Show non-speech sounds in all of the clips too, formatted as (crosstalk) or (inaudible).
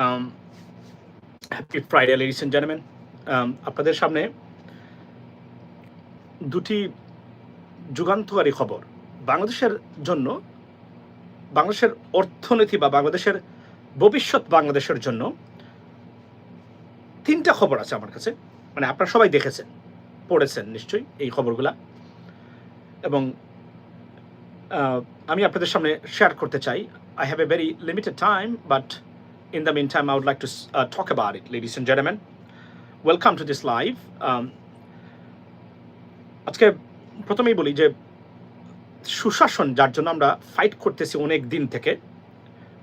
Um, happy Friday, ladies and gentlemen. Um, আপনাদের সামনে দুটি যুগান্তকারী খবর। বাংলাদেশের জন্য বাংলাদেশের অর্থনীতি বা বাংলাদেশের ভবিষ্যৎ বাংলাদেশের জন্য তিনটা খবর আছে আমার কাছে। মানে আপনারা সবাই দেখেছেন পড়েছেন নিশ্চয়ই এই খবরগুলা। এবং আমি আপনাদের সামনে শেয়ার করতে চাই। I have a very limited time, but in the meantime, I would like to uh, talk about it, ladies and gentlemen. Welcome to this live. Um, আজকে প্রথমেই বলি যে সুশাসন যার জন্য আমরা ফাইট করতেছি অনেক দিন থেকে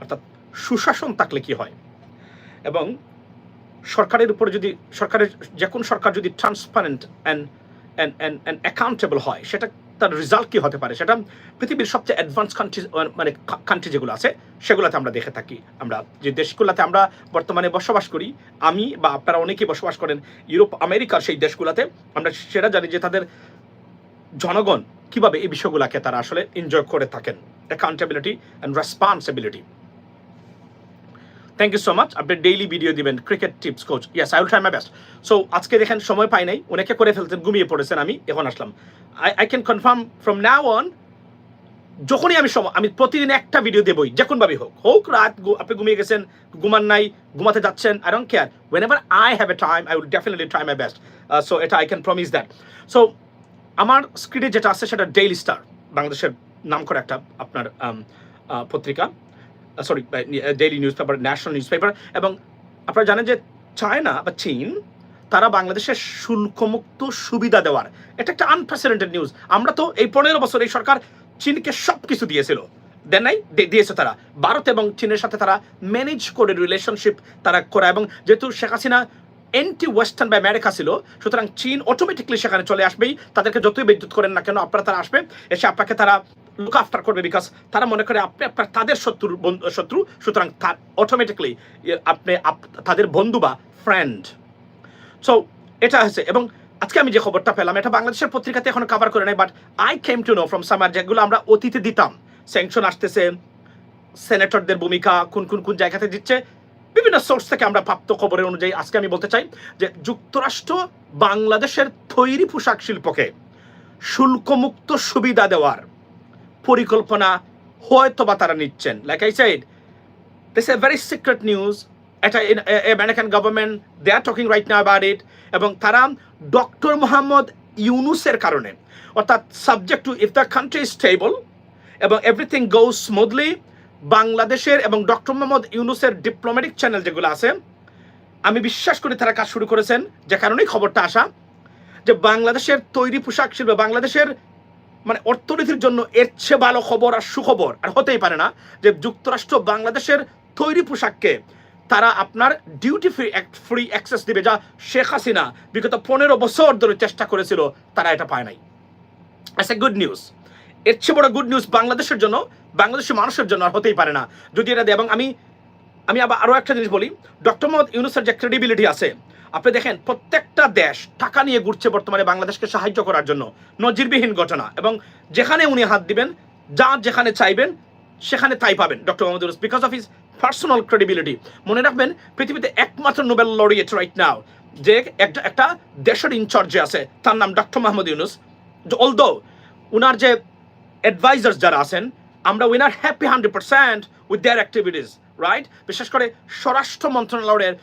অর্থাৎ সুশাসন থাকলে কি হয় এবং সরকারের উপরে যদি সরকারের যে কোনো সরকার যদি transparent and and and and accountable হয় সেটা তার রেজাল্ট কী হতে পারে? সেটা পৃথিবীর সবচেয়ে অ্যাডভান্স কান্ট্রি মানে কান্ট্রি যেগুলো আছে, সেগুলোতে আমরা দেখে থাকি। আমরা যে দেশগুলোতে আমরা বর্তমানে বসবাস করি, আমি বা আপনারা অনেকেই বসবাস করেন ইউরোপ, আমেরিকার সেই দেশগুলোতে, আমরা সেটা জানি যে তাদের জনগণ কীভাবে এই বিষয়গুলোকে তারা আসলে এনজয় করে থাকেন। Accountability and responsibility thank you so much আপনি ডেইলি ভিডিও দিবেন cricket tips coach yes I will try my best so আজকে দেখেন সময় পাই নাই। অনেকে করে ফেলতেন ঘুমিয়ে পড়েছেন আমি এখন আসলাম। I I can confirm from now on যখনই আমি সময় আমি প্রতিদিন একটা ভিডিও দেবই যে কোনভাবেই হোক। হোক রাত আপনি ঘুমিয়ে গেছেন ঘুমান নাই ঘুমাতে যাচ্ছেন I don't care whenever I have a time I will definitely try my best so এটা I can promise that so আমার স্ক্রিনে যেটা আছে সেটা ডেইলি স্টার বাংলাদেশের নাম করে একটা আপনার um, পত্রিকা। Sorry daily newspaper national newspaper এবং আপনারা জানেন যে চায়না বা চীন, তারা বাংলাদেশের শুল্কমুক্ত সুবিধা দেওয়ার, এটা একটা আনপ্রেসিডেন্টেড নিউজ আমরা তো এই পনেরো বছর এই সরকার চীনকে সব কিছু দিয়েছিল। দেন নাই দিয়েছে তারা। ভারত এবং চীনের সাথে তারা ম্যানেজ করে রিলেশনশিপ তারা করা, এবং যেহেতু শেখ হাসিনা এন্টি ওয়েস্টার্ন বা আমেরিকা ছিল, সুতরাং চীন অটোমেটিকলি সেখানে চলে আসবেই। তাদেরকে যতই বিদ্যুৎ করেন না কেন, আপনারা তারা আসবে এসে আপনাকে তারা লুক আফটার করবে বিকজ তারা মনে করে আপনি আপনার তাদের শত্রুর শত্রু, সুতরাং অটোমেটিকলি আপনি আপ- তাদের বন্ধু বা ফ্রেন্ড সো এটা হচ্ছে এবং আজকে আমি যে খবরটা পেলাম, এটা বাংলাদেশের পত্রিকাতে এখনও কভার করে নাই but I came to know from summer যেগুলো আমরা অতীতে দিতাম। স্যাংশন আসতেছে সেনেটরদের ভূমিকা কোন কোন কোন জায়গাতে দিচ্ছে, বিভিন্ন সোর্স থেকে আমরা প্রাপ্ত খবরের অনুযায়ী আজকে আমি বলতে চাই যে যুক্তরাষ্ট্র বাংলাদেশের তৈরি পোশাক শিল্পকে শুল্কমুক্ত সুবিধা দেওয়ার পরিকল্পনা হয়তো বা তারা নিচ্ছেন। Like I said this a very secret news এটা American government they are talking right now about it এবং তারা ডক্টর মোহাম্মদ ইউনুসের কারণে, অর্থাৎ subject to if the country stable এবং এভরিথিং গো স্মুথলি বাংলাদেশের এবং ডক্টর মোহাম্মদ ইউনুসের ডিপ্লোম্যাটিক চ্যানেল যেগুলো আছে, আমি বিশ্বাস করি তারা কাজ শুরু করেছেন, যে কারণেই খবরটা আসা, যে বাংলাদেশের তৈরি পোশাক শিল্প, বাংলাদেশের মানে অর্থনীতির জন্য এর চেয়ে ভালো খবর আর সুখবর আর হতেই পারে না যে যুক্তরাষ্ট্র বাংলাদেশের তৈরি পোশাককে তারা আপনার ডিউটি ফ্রি ফ্রি অ্যাক্সেস দিবে, যা শেখ হাসিনা বিগত পনেরো বছর ধরে চেষ্টা করেছিল, তারা এটা পায় নাই। অ্যাস এ গুড নিউজ এর চেয়ে বড় গুড নিউজ বাংলাদেশের জন্য বাংলাদেশের মানুষের জন্য আর হতেই পারে না। যদি এটা দেয়, এবং আমি আমি আবার আরও একটা জিনিস বলি ডক্টর মোহাম্মদ ইউনুসের যে ক্রেডিবিলিটি আছে আপনি দেখেন, প্রত্যেকটা দেশ টাকা নিয়ে ঘুরছে বর্তমানে বাংলাদেশকে সাহায্য করার জন্য। নজিরবিহীন ঘটনা। এবং যেখানে উনি হাত দিবেন, যা যেখানে চাইবেন, সেখানে তাই পাবেন। Doctor Mohammad Yunus because of his personal credibility মনে রাখবেন, পৃথিবীতে একমাত্র নোবেল লরিয়েট রাইট নাও যে একটা একটা দেশের ইনচার্জে আছে, তার নাম ডক্টর মোহাম্মদ ইউনুস অলদো উনার যে অ্যাডভাইজার্স যারা আছেন, আমরা winner happy hundred percent with their activities right? বিশেষ করে স্বরাষ্ট্র মন্ত্রণালয়ের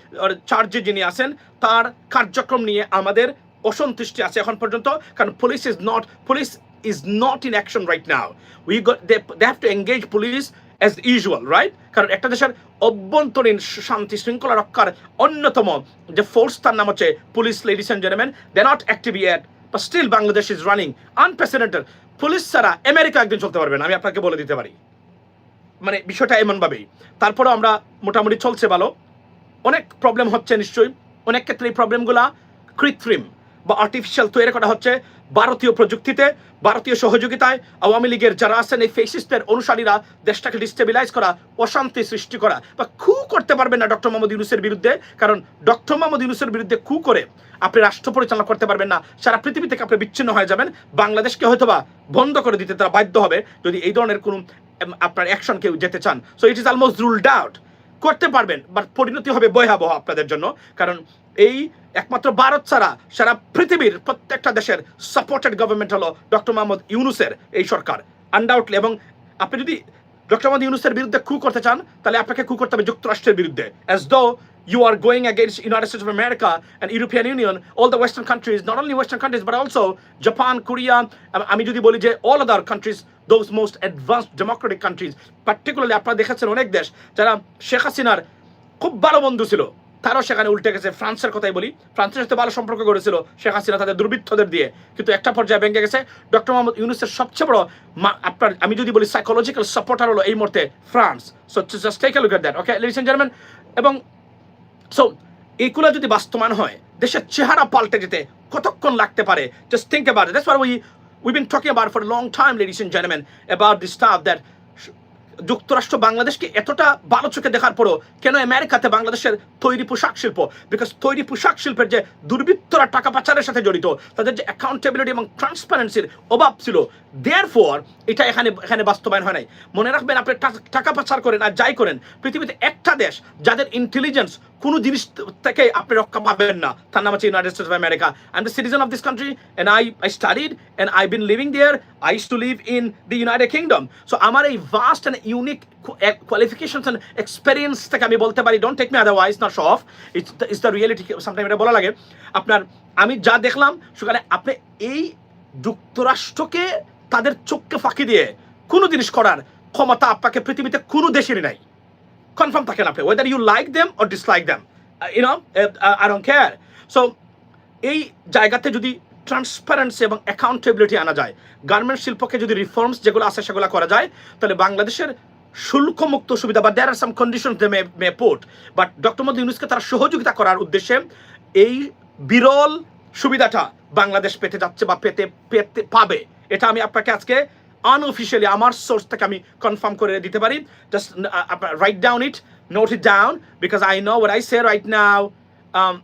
চার্জে যিনি আছেন, তার কার্যক্রম নিয়ে আমাদের অসন্তুষ্টি আছে এখন পর্যন্ত, কারণ police is not police is not in action right now we they have to engage police as usual right কারণ একটা দেশের অভ্যন্তরীণ শান্তি শৃঙ্খলা রক্ষার অন্যতম যে ফোর্স তার নাম হচ্ছে police ladies and gentleman they not active yet still Bangladesh is running unprecedented police ছাড়া আমেরিকা একদিন চলতে পারবে না, আমি আপনাকে বলে দিতে পারি। মানে বিষয়টা এমনভাবেই। তারপরেও আমরা মোটামুটি চলছে ভালো। অনেক প্রবলেম হচ্ছে নিশ্চয়ই। অনেক ক্ষেত্রে এই প্রবলেমগুলা কৃত্রিম বা আর্টিফিশিয়াল তৈরি করা হচ্ছে ভারতীয় প্রযুক্তিতে, ভারতীয় সহযোগিতায়। আওয়ামী লীগের যারা আছেন, এই ফেসিস্টের অনুসারীরা দেশটাকে ডিস্টেবিলাইজ করা, অশান্তি সৃষ্টি করা বা খু করতে পারবেন না ডক্টর মোহাম্মদ ইউনুসের বিরুদ্ধে। কারণ ডক্টর মোহাম্মদ ইউনুসের বিরুদ্ধে খু করে আপনি রাষ্ট্র পরিচালনা করতে পারবেন না। সারা পৃথিবী থেকে আপনি বিচ্ছিন্ন হয়ে যাবেন। বাংলাদেশকে হয়তোবা বন্ধ করে দিতে তারা বাধ্য হবে। যদি এই ধরনের কোনো আপনার অ্যাকশন কেউ যেতে চান। So it is almost ruled out করতে পারবেন বাট পরিণতি হবে বয়াবহ আপনাদের জন্য। কারণ এই একমাত্র ভারত ছাড়া সারা পৃথিবীর প্রত্যেকটা দেশের সাপোর্টেড গভর্নমেন্ট হলো ডক্টর মোহাম্মদ ইউনুসের এই সরকার। আনডাউটলি এবং আপনি যদি ডক্টর মোহাম্মদ ইউনুসের বিরুদ্ধে কু করতে চান, তাহলে আপনাকে কু করতে হবে যুক্তরাষ্ট্রের বিরুদ্ধে। As though you are going against United States of America and European Union, all the Western countries, not only Western countries, but also Japan, Korea, আমি যদি বলি যে all other countries, those most advanced democratic countries, particularly আপনারা দেখেছেন অনেক দেশ যারা শেখ হাসিনার খুব ভালো বন্ধু ছিল তারাও সেখানে উল্টে গেছে। ফ্রান্সের কথাই বলি ফ্রান্সের সাথে ভালো সম্পর্ক করেছিল শেখ হাসিনা তাদের দুর্বৃত্তদের দিয়ে কিন্তু একটা পর্যায়ে ভেঙে গেছে। ডক্টর মোহাম্মদ ইউনুসের সবচেয়ে বড় আপনার আমি যদি বলি সাইকোলজিক্যাল সাপোর্টার হলো এই মুহূর্তে France. So just take a look at that okay ladies and এবং সো এগুলো যদি বাস্তবায়ন হয়, দেশের চেহারা পাল্টে যেতে কতক্ষণ লাগতে পারে? Just think about that's why we we been talking about for long time ladies and gentleman about this stuff that যুক্তরাষ্ট্র বাংলাদেশকে এতটা ভালো চোখে দেখার পরও কেন আমেরিকাতে বাংলাদেশের তৈরি পোশাক শিল্প? বিকজ তৈরি পোশাক শিল্পের যে দুর্বৃত্তরা টাকা পাচারের সাথে জড়িত, তাদের যে অ্যাকাউন্টেবিলিটি এবং ট্রান্সপারেন্সির অভাব ছিল দেয়ার ফর এটা এখানে এখানে বাস্তবায়ন হয় নাই। মনে রাখবেন, আপনি টাকা পাচার করেন আর যাই করেন, পৃথিবীতে একটা দেশ যাদের ইন্টেলিজেন্স কোনো জিনিস থেকে আপনি রক্ষা পাবেন না। তার নাম হচ্ছে United States of America I am the citizen of this country and I I studied and I been living there I used to live in the United Kingdom so আমার এই vast and unique qualifications and experience থেকে আমি বলতে পারি don't take me otherwise not show off it's it's the reality sometime এটা বলা লাগে। আপনার, আমি যা দেখলাম সেখানে আপনি এই যুক্তরাষ্ট্রকে তাদের চোখকে ফাঁকি দিয়ে কোনো জিনিস করার ক্ষমতা আপনাকে পৃথিবীতে কোনো দেশেরই নাই। কনফার্ম থাকেন আপনি whether you like them or dislike them you know I don't care so এই জায়গাতে যদি ট্রান্সপারেন্সি এবং অ্যাকাউন্টেবিলিটি আনা যায় গার্মেন্ট শিল্পকে যদি রিফর্মস যেগুলো আছে সেগুলো করা যায়, তাহলে বাংলাদেশের শুল্কমুক্ত সুবিধা বা there are some condition they may port but doctor Modi ইউনুসকে তারা সহযোগিতা করার উদ্দেশ্যে এই বিরল সুবিধাটা বাংলাদেশ পেতে যাচ্ছে বা পেতে পেতে পাবে। এটা আমি আপনাকে আজকে আনঅফিসিয়ালি আমার সোর্স থেকে আমি কনফার্ম করে দিতে পারি just write down it note it down because I know right now um,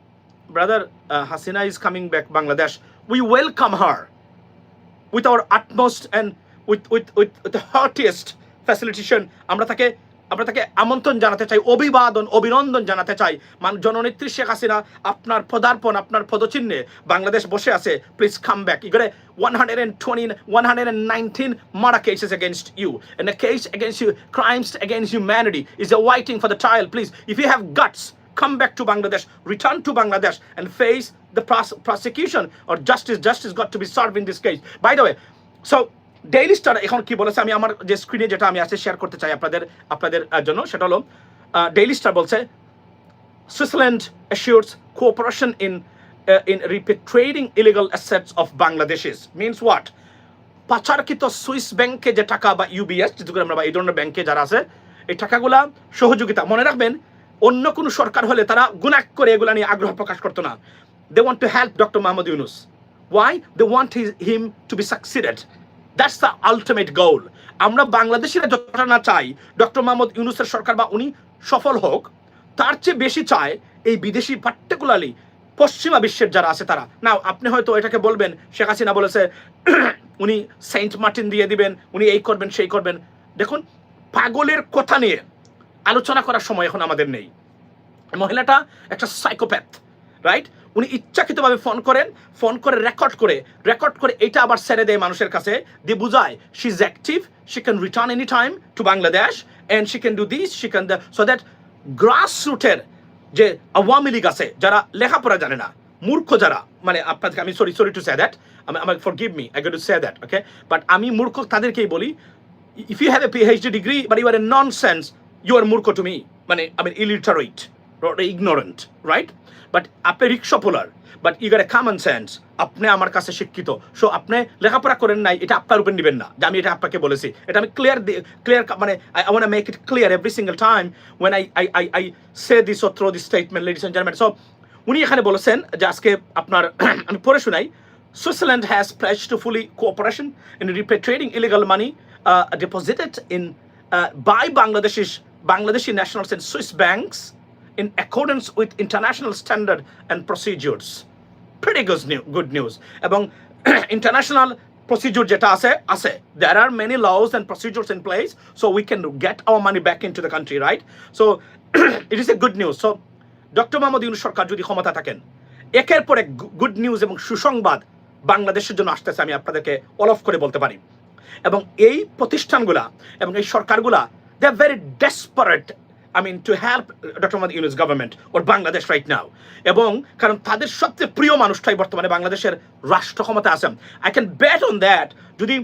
brother uh, Hasina is coming back Bangladesh we welcome her with our utmost and with with with, with the heartiest facilitation আমরা তাকে আমরা তাকে আমন্ত্রণ জানাতে চাই অভিবাদন অভিনন্দন জানাতে চাই মান জননেত্রী শেখ হাসিনা আপনার পদার্পণ আপনার পদচিহ্নে বাংলাদেশ বসে আছে প্লিজ কাম ব্যাক ই করে 120 119 murder cases against you and a case against you crimes against humanity is awaiting for the trial please if you have guts come back to Bangladesh, return to Bangladesh and face the pros- prosecution or justice. Justice got to be served in this case. By the way, so Daily Star এখন কি বলেছে? আমি আমার যে স্ক্রিনে যেটা আমি আছে শেয়ার করতে চাই আপনাদের আপনাদের জন্য, সেটা হলো ডেইলি স্টার বলছে Switzerland assures cooperation in in repatriating illegal assets of Bangladeshis. Means what? পাচারকৃত সুইস ব্যাংকে যে টাকা বা ইউবিএস যেগুলো আমরা বা এই ধরনের ব্যাংকে যারা আছে, এই টাকাগুলা সহযোগিতা, মনে রাখবেন, অন্য কোনো সরকার হলে তারা গুনাক করে এগুলা নিয়ে আগ্রহ প্রকাশ করতো না। They want to help doctor Mohammad Yunus why they want him to be succeeded that's the ultimate goal আমরা বাংলাদেশিরা যতটা না চাই, ডক্টর মোহাম্মদ ইউনুসের সরকার বা উনি সফল হোক, তার চেয়ে বেশি চায় এই বিদেশি পার্টিকুলারলি পশ্চিমা বিশ্বের যারা আছে তারা। না আপনি হয়তো এটাকে বলবেন, শেখ হাসিনা বলেছে, (clears throat) উনি সেন্ট মার্টিন দিয়ে দিবেন, উনি এই করবেন, সেই করবেন। দেখুন, পাগলের কথা নিয়ে আলোচনা করার সময় এখন আমাদের নেই। মহিলাটা একটা সাইকোপ্যাথ রাইট উনি ইচ্ছাকৃতভাবে ফোন করেন ফোন করে রেকর্ড করে রেকর্ড করে এটা আবার ছেড়ে দেয় মানুষের কাছে। দিয়ে বুঝায় she is active she can return any time to Bangladesh and she can do this she can so that grass রুটের যে আওয়ামী লীগ আছে যারা লেখাপড়া জানে না মূর্খ যারা মানে আপনাদেরকে আমি sorry sorry to say that আমি আমাকে forgive me I get to say that okay but আমি মূর্খ তাদেরকেই বলি if you have a PhD degree but you are a nonsense, you are মূর্খ টু মি মানে mean illiterate. Ignorant, right? But আপনি রিক্সা পোলার but you গার a common sense আপনি আমার কাছে শিক্ষিত। সো আপনি লেখাপড়া করেন নাই এটা আপনার উপর নেবেন না। যে আমি এটা আপনাকে বলেছি। এটা আমি ক্লিয়ার ক্লিয়ার মানে I want make it clear every single time when I I I I say this or throw this statement ladies and gentleman so উনি এখানে বলেছেন যে আজকে আপনার (clears throat) আমি পড়ে শোনাই pledged to fully cooperation in repatriating illegal money uh, deposited in uh, by Bangladeshis Bangladeshi nationals in Swiss banks in accordance with international standard and procedures. Pretty good, new, good news. এবং international procedure যেটা আছে আছে there are many laws and procedures in place so we can get our money back into the country right so it is a good news so doctor Mohammad Yunus সরকার যদি ক্ষমতা থাকেন একের পর এক good news এবং সুসংবাদ বাংলাদেশের জন্য আসতেছে আমি আপনাদেরকে অলফ করে বলতে পারি এবং এই প্রতিষ্ঠানগুলা এবং এই সরকারগুলা they are very desperate I mean to help doctor Mohammad Yunus government or Bangladesh right now এবং কারণ তাদের সবচেয়ে প্রিয় মানুষটাই বর্তমানে বাংলাদেশের রাষ্ট্র ক্ষমতা আছেন I can bet on that যদি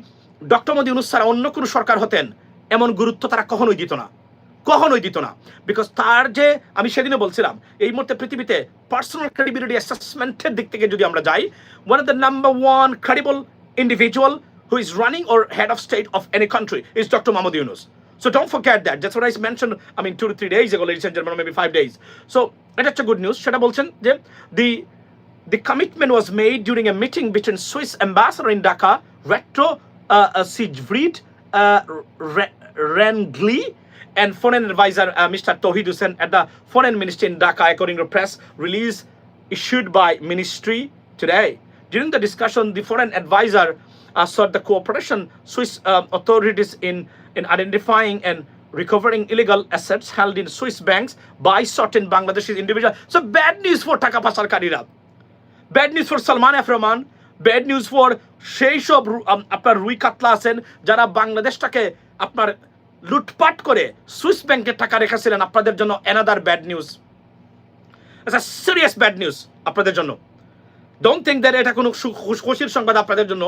ডক্টর মোহাম্মদ ইউনুস ছাড়া অন্য কোনো সরকার হতেন, এমন গুরুত্ব তারা কখনোই দিত না। কখনোই দিত না। বিকজ তার যে, আমি সেদিনও বলছিলাম, এই মুহূর্তে পৃথিবীতে পার্সোনাল ক্রেডিবিলিটি অ্যাসেসমেন্টের দিক থেকে যদি আমরা যাই one of the number one credible individual who is running or head of state of any country is doctor Mahmoud Yunus. So don't forget that. That's what I mentioned, I mean, two to three days ago, ladies and gentlemen, or maybe five days. So that's a good news. সেটা বলছেন যে the the commitment was made during a meeting between Swiss ambassador in Dhaka, Retro uh, uh, Sigfried uh, Re- Rengli, and foreign advisor uh, Mr. Tohid Hussain at the foreign ministry in Dhaka, according to press release issued by ministry today. During the discussion, the foreign advisor uh, sought the cooperation Swiss uh, authorities in, in identifying and recovering illegal assets held in Swiss banks by certain Bangladeshi individuals. So, bad news for Taka Pasar Karira. Bad news for Salman F Rahman bad news for সেই সব আপনার রুই কাতলা আছেন, যারা বাংলাদেশটাকে আপনার লুটপাট করে সুইস ব্যাংকের টাকা রেখেছিলেন, আপনাদের জন্য এনাদার ব্যাড নিউজ আচ্ছা সিরিয়াস ব্যাড নিউজ আপনাদের জন্য। ডোন্ট থিঙ্ক দ্যাট এটা কোনো খুশির সংবাদ আপনাদের জন্য।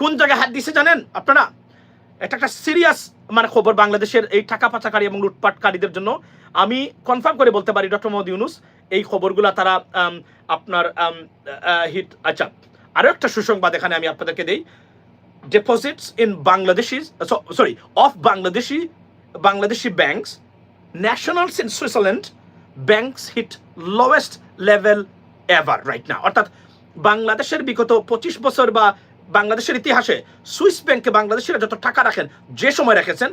কোন জায়গায় হাত দিছে জানেন আপনারা? এটা একটা সিরিয়াস মানে খবর বাংলাদেশের এই টাকা পাচাকারী এবং লুটপাটকারীদের জন্য আমি কনফার্ম করে বলতে পারি ডক্টর মোহাম্মদ ইউনুস এই খবরগুলো তারা আপনার হিট আচ্ছা আরও একটা সুসংবাদ এখানে আমি আপনাদেরকে দিই in Bangladeshi, so, sorry, of Bangladeshi, Bangladeshi banks, nationals in Switzerland, banks hit lowest level ever right now. অর্থাৎ বাংলাদেশের বিগত পঁচিশ বছর বা বাংলাদেশের ইতিহাসে সুইস ব্যাংকে বাংলাদেশিরা যত টাকা রাখেন, যে সময় রেখেছেন,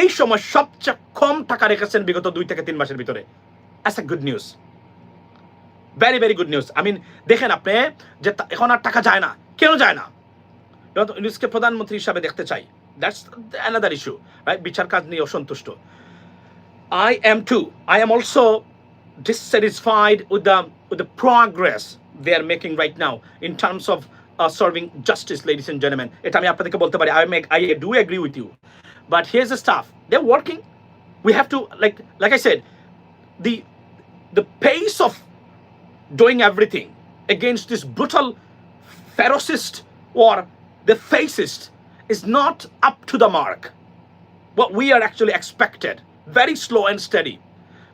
এই সময় সবচেয়ে কম টাকা রেখেছেন বিগত দুই থেকে তিন মাসের ভিতরে। As a good news very very good news I mean দেখেন আপনি যে এখন আর টাকা যায় না। কেন যায় না? ইউনুসকে প্রধানমন্ত্রী হিসাবে দেখতে চাই। দ্যাটস অ্যানাদার ইস্যু রাইট বিচার কাজ নিয়ে অসন্তুষ্ট। I am too I am also dissatisfied with the with the progress they are making right now in terms of uh, serving justice, ladies and gentlemen. এটা আমি আপনাদেরকে বলতে পারি I make I do agree with you, but here's the stuff they're working. We have to like like I said, the the pace of doing everything against this brutal ferocist or the fascist is not up to the mark. What we are actually expected. Very slow and steady.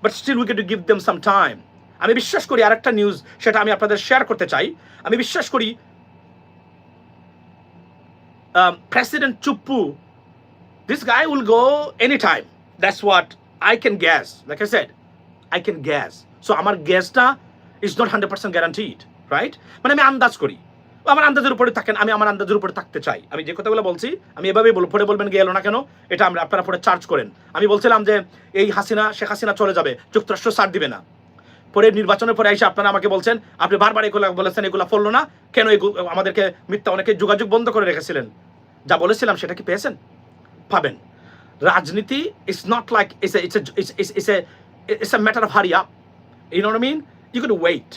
But still we get to give them some time. আমি বিশ্বাস করি আরেকটা news সেটা আমি আপনাদের share করতে চাই আমি বিশ্বাস করি president Chuppu this guy will go anytime. That's what I can guess. Like I said, I can guess. So আমার guessটা is not 100% guaranteed, right? মানে আমি আন্দাজ করি আমার আন্দাজের উপরে থাকেন আমি আমার আন্দাজের উপরে থাকতে চাই আমি যে কথাগুলো বলছি আমি এভাবেই বল পরে বলবেন গেল না কেন এটা আমরা আপনারা পরে চার্জ করেন আমি বলছিলাম যে এই হাসিনা শেখ হাসিনা চলে যাবে যুক্তরাষ্ট্র ছাড় দিবে না পরে নির্বাচনের পরে এসে আপনারা আমাকে বলছেন, আপনি বারবার এগুলো বলেছেন, এগুলো ফললো না। কেন আমাদেরকে মিথ্যা অনেকে যোগাযোগ বন্ধ করে রেখেছিলেন? যা বলেছিলাম সেটা কি পেয়েছেন? পাবেন। রাজনীতি is not like it's a matter of hurry up you know mean you can wait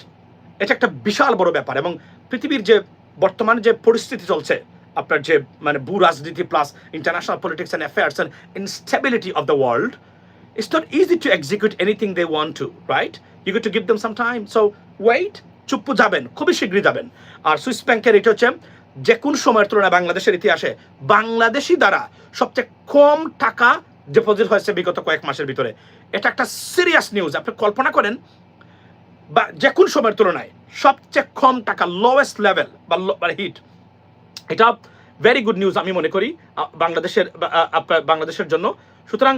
এটা একটা বিশাল বড় ব্যাপার এবং পৃথিবীর যে বর্তমান যে পরিস্থিতি চলছে, আপনার যে মানে ভূ রাজনীতি plus international politics and affairs and instability of the world it's not easy to execute anything they want to, right? You got to give them some time. So wait, Chuppu যাবেন খুবই শীঘ্রই যাবেন। আর সুইস ব্যাংকের এটা হচ্ছে যে কোন সময়ের তুলনায় বাংলাদেশের ইতিহাসে বাংলাদেশি দ্বারা সবচেয়ে কম টাকা ডিপোজিট হয়েছে বিগত কয়েক মাসের ভিতরে। এটা একটা সিরিয়াস নিউজ আপনি কল্পনা করেন বা যে কোন সময়ের তুলনায় সবচেয়ে কম টাকা লোয়েস্ট লেভেল বা হিট এটা ভেরি গুড নিউজ আমি মনে করি বাংলাদেশের বাংলাদেশের জন্য। সুতরাং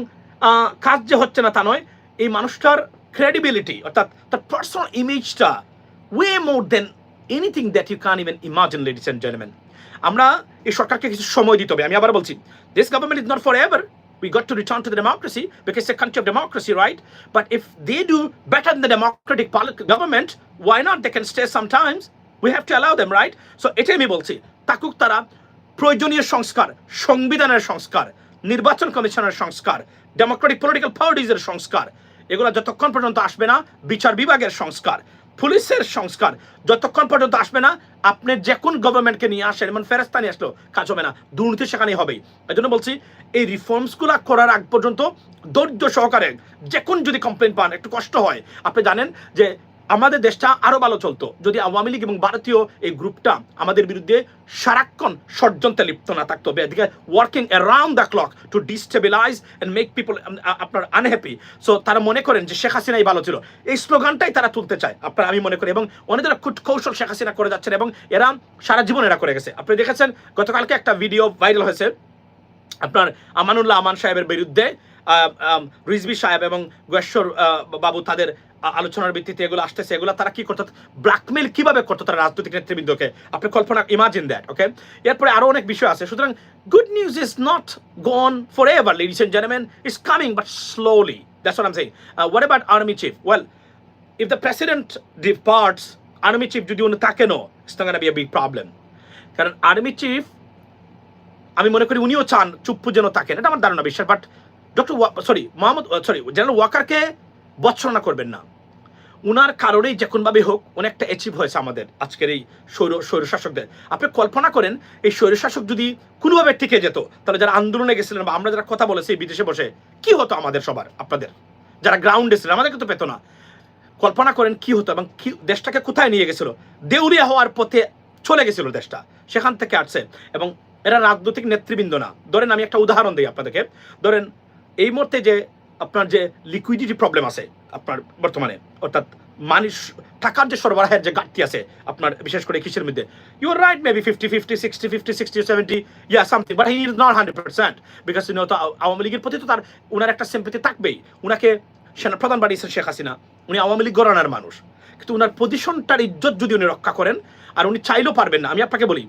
কাজ যে হচ্ছে না তা নয় এই মানুষটার ক্রেডিবিলিটি অর্থাৎ তার পার্সোনাল ইমেজটা way more than anything that you can even imagine ladies and gentleman আমরা এই সরকারকে কিছু সময় দিতে হবে আমি আবার বলছি this government is not forever we got to return to the democracy because it's a country of democracy, right? But if they do better than the democratic government, why not? They can stay sometimes. We have to allow them, right? So এটাই আমি বলছি তাকুক তারা প্রয়োজনীয় সংস্কার সংবিধানের সংস্কার নির্বাচন কমিশনের সংস্কার ডেমোক্রেটিক পলিটিক্যাল পার্টিজের সংস্কার। এগুলো যতক্ষণ পর্যন্ত আসবে না, বিচার বিভাগের সংস্কার, পুলিশের সংস্কার, যতক্ষণ পর্যন্ত আসবে না, আপনি যে কোন গভর্নমেন্টকে নিয়ে আসেন, এমন ফেরস্তা নিয়ে আসলো কাজ হবে না, দুর্নীতি সেখানেই হবেই। এই জন্য বলছি, এই রিফর্মসগুলো করার আগ পর্যন্ত ধৈর্য সহকারে যে কোন যদি কমপ্লেন পান, একটু কষ্ট হয়। আপনি জানেন যে আমাদের দেশটা আরও ভালো চলতো। যদি আওয়ামী লীগ এবং ভারতীয় এই গ্রুপটা আমাদের বিরুদ্ধে সারাক্ষণ ষড়যন্ত্রে লিপ্ত না থাকতো এদিকে working around the clock to destabilise and make people আপনার আনহ্যাপি সো তারা মনে করেন যে শেখ হাসিনাই ভালো ছিল। এই স্লোগানটাই তারা তুলতে চায়, আপনার আমি মনে করি। এবং অনেকরা খুব কৌশল শেখ হাসিনা করে যাচ্ছেন এবং এরা সারা জীবন এরা করে গেছে। আপনি দেখেছেন, গতকালকে একটা ভিডিও ভাইরাল হয়েছে, আপনার আমানুল্লাহ আমান সাহেবের বিরুদ্ধে রিজভি সাহেব এবং গোয়েশ্বর বাবু তাদের আলোচনার ভিত্তিতে এগুলো আসতেছে এগুলো তারা কি করতো ব্ল্যাকমেল কীভাবে করতো তারা রাজনৈতিক নেতৃবৃন্দকে? আপনি কল্পনা ইমাজিন দ্যাট ওকে এরপরে আরও অনেক বিষয় আছে। সুতরাং good news is not gone forever ladies and gentleman is coming but slowly that's what am saying what about army chief well if the president departs, army chief যদি উনি থাকেনও not gonna be a big problem. কারণ army chief আমি মনে করি উনিও চান চুপ্পু যেন থাকেন। এটা আমার ধারণা বিশ্বাস but doctor sorry Mohammad sorry general ওয়াকারকে বৎসনা করবেন না। উনার কারণেই যে কোনোভাবে হোক অনেকটা অ্যাচিভ হয়েছে আমাদের আজকের এই সৌর স্বৈরশাসকদের আপনি কল্পনা করেন, এই স্বৈরশাসক যদি কোনোভাবে টিকে যেত, তাহলে যারা আন্দোলনে গেছিলেন বা আমরা যারা কথা বলেছি বিদেশে বসে, কি হতো আমাদের সবার, আপনাদের? যারা গ্রাউন্ডে ছিলেন, আমাদেরকে তো পেত না। কল্পনা করেন কি হতো এবং কি, দেশটাকে কোথায় নিয়ে গেছিল? দেউলিয়া হওয়ার পথে চলে গেছিল দেশটা, সেখান থেকে আসছে। এবং এরা রাজনৈতিক নেতৃবৃন্দ না। ধরেন আমি একটা উদাহরণ দিই আপনাদেরকে। ধরেন এই মুহূর্তে যে আপনার যে লিকুইডিটি প্রবলেম আছে, আপনার বর্তমানে অর্থাৎ মানুষ টাকার যে সরবরাহের যে ঘাটতি আছে, আপনার বিশেষ করে কৃষির মধ্যে you are right maybe fifty fifty sixty fifty sixty seventy yeah something but he is not hundred percent because Awami লীগের প্রতি তো তার, উনার একটা সিম্পতি থাকবেই। উনাকে সেনাপ্রধান বানিয়েছেন শেখ হাসিনা, উনি আওয়ামী লীগ গণনার মানুষ। কিন্তু উনার পজিশনটার ইজ্জত যদি উনি রক্ষা করেন, আর উনি চাইলেও পারবেন না, আমি আপনাকে বলি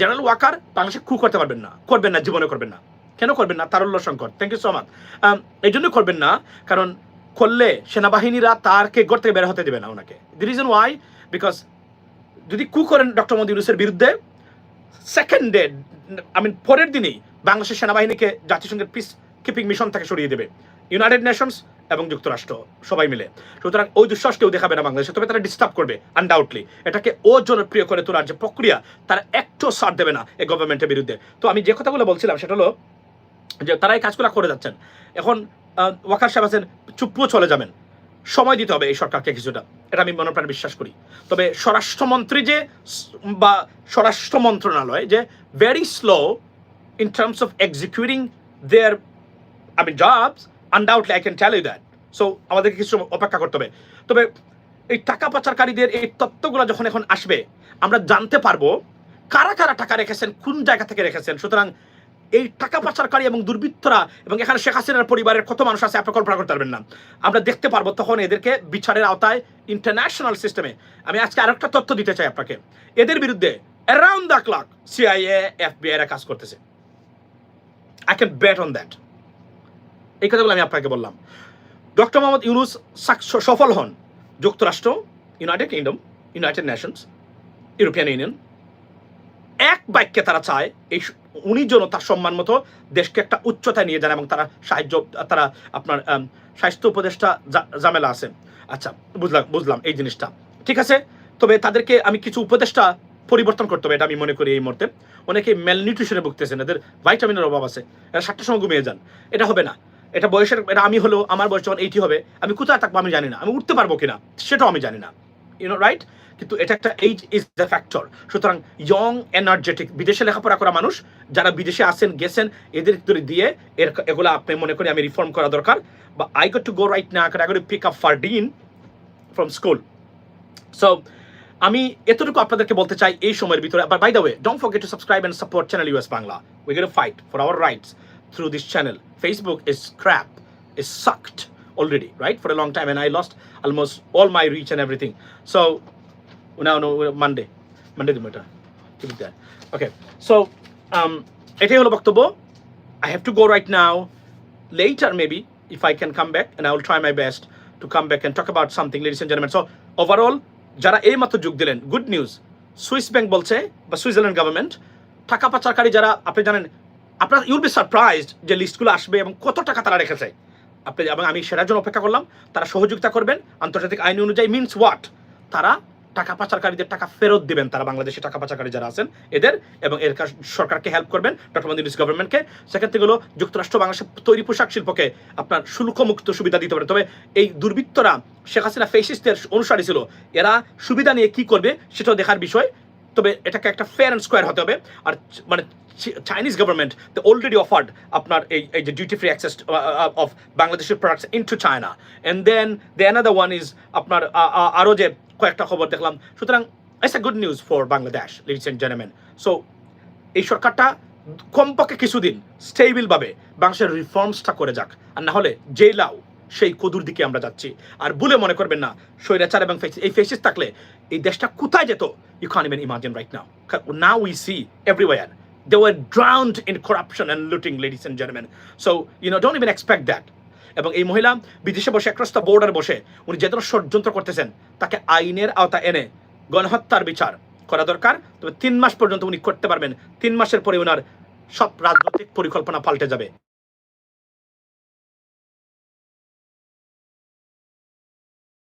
জেনারেল ওয়াকার বাংলাদেশে খু করতে পারবেন না, করবেন না জীবনে করবেন না। কেন করবেন না? তারল্য সংকট। থ্যাংক ইউ সো মাচ এই জন্য করবেন না, কারণ করলে সেনাবাহিনীরা তারকে গড় থেকে বের হতে দেবে না ওনাকে। দি রিজন ওয়াই বিকজ যদি কু করেন ডক্টর মোদী ইউনুসের বিরুদ্ধে সেকেন্ড ডে আই মিন পরের দিনেই বাংলাদেশের সেনাবাহিনীকে জাতিসংঘের পিস কিপিং মিশন থেকে সরিয়ে দেবে। ইউনাইটেড নেশনস এবং যুক্তরাষ্ট্র, সবাই মিলে। সুতরাং ওই দুঃশ্বাস কেউ দেখাবে না বাংলাদেশে, তবে তারা ডিস্টার্ব করবে আনডাউটলি এটাকে ও জনপ্রিয় করে তোলার যে প্রক্রিয়া, তারা একটু সার দেবে না এই গভর্নমেন্টের বিরুদ্ধে। তো আমি যে কথাগুলো বলছিলাম, সেটা হলো যে তারা এই কাজগুলো করে যাচ্ছেন। এখন ওয়াকার সাহেব আছেন চুপ্পুও চলে যাবেন। সময় দিতে হবে এই সরকারকে কিছুটা। এটা আমি মনে প্রাণে বিশ্বাস করি। তবে স্বরাষ্ট্রমন্ত্রী যে বা স্বরাষ্ট্র মন্ত্রণালয় যে very slow in terms of executing their I mean jobs, undoubtedly I can tell you that. So আমাদেরকে কিছু অপেক্ষা করতে হবে। তবে এই টাকা পাচারকারীদের এই তত্ত্বগুলো যখন এখন আসবে আমরা জানতে পারব কারা কারা টাকা রেখেছেন কোন জায়গা থেকে রেখেছেন। সুতরাং এই টাকা পাচারকারী এবং দুর্বৃত্তরা এবং এখানে শেখ হাসিনার পরিবারের কত মানুষ আছে আপনি কল্পনা করতে পারবেন না। আমরা দেখতে পারব তখন এদেরকে বিচারের আওতায় ইন্টারন্যাশনাল সিস্টেমে আমি আজকে আরেকটা তথ্য দিতে চাই আপনাকে। এদের বিরুদ্ধে around the clock CIA FBI কাজ করতেছে। I can bet on that এই কথাগুলো আমি আপনাকে বললাম। ডক্টর মোহাম্মদ ইউনুস সফল হন। যুক্তরাষ্ট্র United Kingdom United Nations European Union এক বাক্যে তারা চায় এই উনি যেন তার সম্মান মতো দেশকে একটা উচ্চতায় নিয়ে যান এবং তারা সাহায্য, তারা আপনার স্বাস্থ্য উপদেষ্টা জামেলা আছে। আচ্ছা বুঝলাম বুঝলাম এই জিনিসটা। ঠিক আছে? তবে তাদেরকে আমি কিছু উপদেষ্টা পরিবর্তন করতে হবে, এটা আমি মনে করি এই মুহূর্তে। অনেকে ম্যালনিউট্রিশনে ভুগতেছেন, এদের ভাইটামিনের অভাব আছে। এরা সাতটার সময় ঘুমিয়ে যান। এটা হবে না। এটা বয়সের, এটা আমি হলেও, আমার বয়স যখন এইটি হবে, আমি কোথায় থাকব আমি জানি না। আমি উঠতে পারব কিনা, সেটাও আমি জানি না। ইউনো রাইট কিন্তু এটা একটা এইজ ইজ দ্য ফ্যাক্টর সুতরাং ইয়ং এনার্জেটিক বিদেশে লেখাপড়া করা মানুষ, যারা বিদেশে আসেন গেছেন, এদের দিয়ে এর এগুলো আপনি মনে করি আমি রিফর্ম করা দরকার। বা I got to go right না I got pick up Fardeen from school so আমি এতটুকু আপনাদেরকে বলতে চাই এই সময়ের ভিতরে। Bye by the way don't forget to subscribe and support channel US Bangla we get fight for our rights through this channel Facebook is crap is sucked. Already, right? For a long time, and I lost almost all my reach and everything. So now, no, Monday, Monday the matter. Keep. Okay. So, um, এটাই হলো বক্তব্য I have to go right now. Later, maybe, if I can come back, and I will try my best to come back and talk about something, ladies and gentlemen. So, overall, যারা এই মাত্র যোগ দিলেন good news Swiss bank বলছে বা Switzerland government টাকা পাচারকারী যারা আপনি জানেন আপনার ইউল বি সারপ্রাইজড যে লিস্টগুলো আসবে এবং কত টাকা তারা রেখেছে আপনি এবং আমি সেটার জন্য অপেক্ষা করলাম। তারা সহযোগিতা করবেন। আন্তর্জাতিক আইন অনুযায়ী মিনস হোয়াট তারা টাকা পাচারকারীদের টাকা ফেরত দিবেন। তারা বাংলাদেশে টাকা পাচারকারী যারা আছেন, এদের এবং এর সরকারকে হেল্প করবেন ডক্টর মোদী গভর্নমেন্টকে সেক্ষেত্রে হলো, যুক্তরাষ্ট্র বাংলাদেশের তৈরি পোশাক শিল্পকে আপনার শুল্কমুক্ত সুবিধা দিতে পারে। তবে এই দুর্বৃত্তরা শেখ হাসিনা ফেসিস্টের অনুসারী ছিল। এরা সুবিধা নিয়ে কি করবে, সেটাও দেখার বিষয়। তবে এটাকে একটা ফেয়ার অ্যান্ড স্কোয়ার হতে হবে। আর মানে Chinese government the already offered আপনার এই এই যে ডিউটি ফ্রি অ্যাক্সেস অফ বাংলাদেশের products into China and then the another one is আপনার আরও যে কয়েকটা খবর দেখলাম। সুতরাং it's a good news for Bangladesh ladies and gentleman so এই সরকারটা কমপক্ষে কিছুদিন স্টেবিলভাবে বাংলাদেশের রিফর্মসটা করে যাক। আর না হলে যেই লাও সেই কদুর দিকে আমরা যাচ্ছি। আর বলে মনে করবেন না স্বৈরাচার এবং এই ফেসিস থাকলে এই দেশটা কোথায় যেত? You can even imagine right now now we see everywhere they were drowned in corruption and looting, ladies and gentlemen. So, you know, don't even expect that. এবং এই মহিলা বিদেশে বসে একরস্তা বোর্ডার বসে উনি যে ষড়যন্ত্র করতেছেন তাকে আইনের আওতা এনে গণহত্যার বিচার করা দরকার। তবে তিন মাস পর্যন্ত উনি করতে পারবেন। তিন মাসের পরে ওনার সব রাজনৈতিক পরিকল্পনা পাল্টে যাবে।